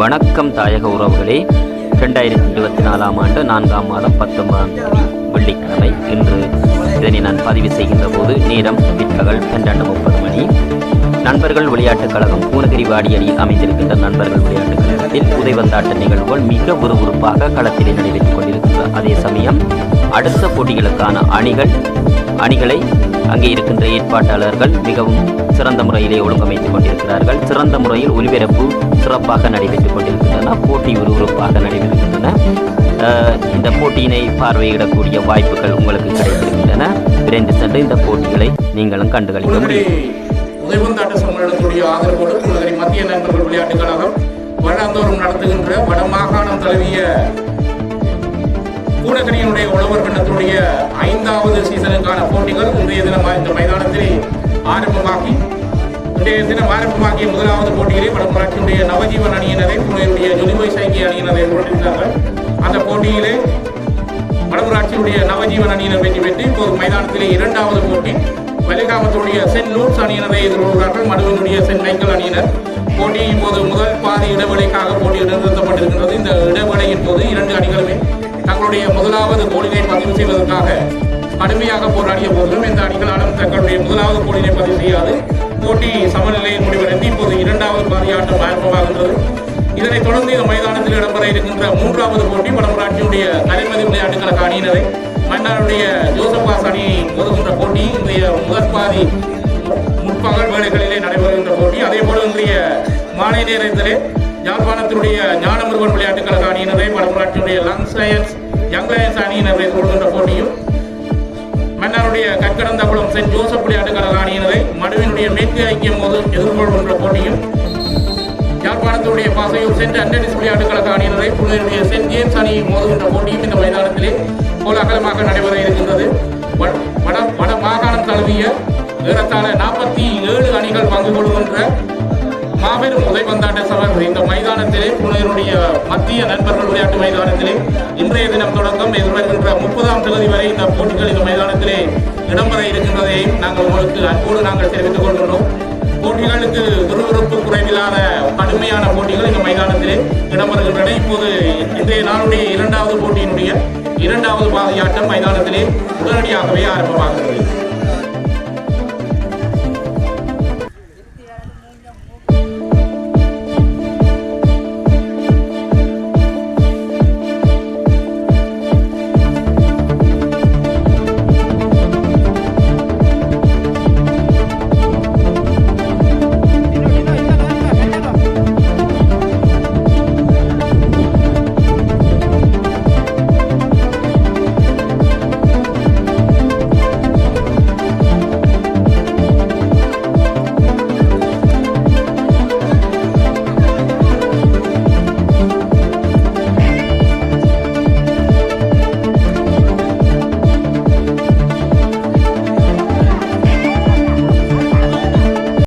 வணக்கம் தாயக உறவுகளே. ரெண்டாயிரத்தி இருபத்தி நாலாம் ஆண்டு நான்காம் மாதம் பத்தொன்பதாம் தேதி வெள்ளிக்கிழமை இன்று இதனை நான் பதிவு செய்கின்ற போது நேரம் பிற்பகல் பன்னெண்டு முப்பது மணி. நண்பர்கள் விளையாட்டுக் கழகம் பூனகிரி வாடியடி அமைந்திருக்கின்ற நண்பர்கள் விளையாட்டுக் கழகத்தில் உதைவந்தாட்ட நிகழ்வுகள் மிக விறுவிறுப்பாக களத்திலே நடைபெற்றுக் கொண்டிருக்கின்ற அதே சமயம் அடுத்த போட்டிகளுக்கான அணிகள் அணிகளை அங்கே இருக்கின்ற ஏற்பாட்டாளர்கள் மிகவும் சிறந்த முறையிலே ஒழுங்கமைத்துக் கொண்டிருக்கிறார்கள். சிறந்த முறையில் ஒலிபரப்பு சிறப்பாக நடைபெற்றுக் கொண்டிருக்கின்றன. போட்டி விறுவிறுப்பாக நடைபெறுகின்றன. இந்த போட்டியினை பார்வையிடக்கூடிய வாய்ப்புகள் உங்களுக்கு கிடைத்திருக்கின்றன. விரைந்து சென்று இந்த போட்டிகளை நீங்களும் கண்டுகளிக்க முடியும். உதயவந்தாட்ட சம்மேளனத்துடைய ஆதரவோடு குளநகரி மத்திய நண்பர்கள் விளையாட்டுக் கழகம் வருடாந்தோறும் நடத்துகின்ற வடமாகாணம் தழுவிய கூடகரியினுடைய உழவர் கண்ணத்தினுடைய ஐந்தாவது சீசனுக்கான போட்டிகள் இன்றைய தினம் இந்த மைதானத்தில் ஆரம்பமாகி இன்றைய தினம் ஆரம்பமாகிய முதலாவது போட்டியிலே வடமராட்சியுடைய நவஜீவன் அணியினரை புனையுடைய ஜொலிமொய் சைக்கிய அணியினரை போட்டிருந்தார்கள் அந்த போட்டியிலே வடமராட்சியுடைய நவஜீவன் அணியினர் வெற்றி பெற்று இப்போது மைதானத்திலே இரண்டாவது போட்டி வலிகாமத்துடைய சென்ட் லூட்ஸ் அணியினரை எதிர்கொள்கிறார்கள். மடுவினுடைய சென்ட் மைக்கேல் அணியினர். போட்டி இப்போது முதல் பாதி இடைவெளிக்காக போட்டி நிறுத்தப்பட்டிருக்கின்றது. இந்த இடைவெளியின் போது இரண்டு அணிகளுமே தங்களுடைய முதலாவது கோலினை பதிவு செய்வதற்காக கடுமையாக போராடிய போதிலும் இந்த அணிகளாலும் தங்களுடைய முதலாவது கோலினை பதிவு செய்யாது. போட்டி சமநிலையில் முடிவடைந்து இப்போது இரண்டாவது பாதியாட்டம் ஆரம்பமாகின்றது. இதனைத் தொடர்ந்து இந்த மைதானத்தில் இடம்பெற இருக்கின்ற மூன்றாவது போட்டி வடமராட்சியுடைய தலைமதி விளையாட்டுகளுக்கு அணியினரை மன்னாருடைய ஜோசப்பாஸ் அணி ஒதுகின்ற போட்டி இன்றைய முதற் பாதி முற்பகல் வேலைகளிலே நடைபெறுகின்ற போட்டி. அதே போல இன்றைய மாலை நேரத்திலே யாழ்ப்பாணத்தினுடைய ஞானமுருகன் விளையாட்டுக் அணியினரை வடமராட்சியுடைய லங் சயன்ஸ் யங் லயன்ஸ் அணியினரை கொள்கின்ற போட்டியும் மன்னருடைய கற்கடந்தகுளம் சென்ட் ஜோசப் விளையாட்டுக் அணியினரை மடுவினுடைய மேற்கு ஐக்கியம் போது எதிர்கொள்கின்ற போட்டியும் யாழ்ப்பாணத்துடைய பாசையூர் சென்ட் அண்டனிஸ் விளையாட்டுக் கழக அணியினரை புனருடைய சென்ட் ஜேம்ஸ் அணி மோதுகின்ற போட்டியும் இந்த மைதானத்திலே கோலாகலமாக நடைபெற இருக்கின்றது. வட- வட வட மாகாணம் தழுவிய ஏறத்தாழ நாற்பத்தி ஏழு அணிகள் பங்கு கொள்கின்ற மாபெரும் உதைபந்தாட்ட சவர் இந்த மைதானத்திலே புனருடைய மத்திய நண்பர்கள் விளையாட்டு மைதானத்திலே இன்றைய தினம் தொடக்கம். எதிர்வருகின்ற முப்பதாம் தேதி வரை இந்த போட்டிகள் இந்த மைதானத்திலே இடம்பெற இருக்கின்றதையும் நாங்கள் உங்களுக்கு அன்போடு நாங்கள் தெரிவித்துக் கொள்கிறோம் போட்டிகளுக்கு விறுவிறுப்பு குறைவில்லாத கடுமையான போட்டிகள் இந்த மைதானத்திலே இடம்பெறுகின்றன. இப்போது இன்றைய நாளுடைய இரண்டாவது போட்டியினுடைய இரண்டாவது பாதையாட்டம் மைதானத்திலே உடனடியாகவே ஆரம்பமாகிறது.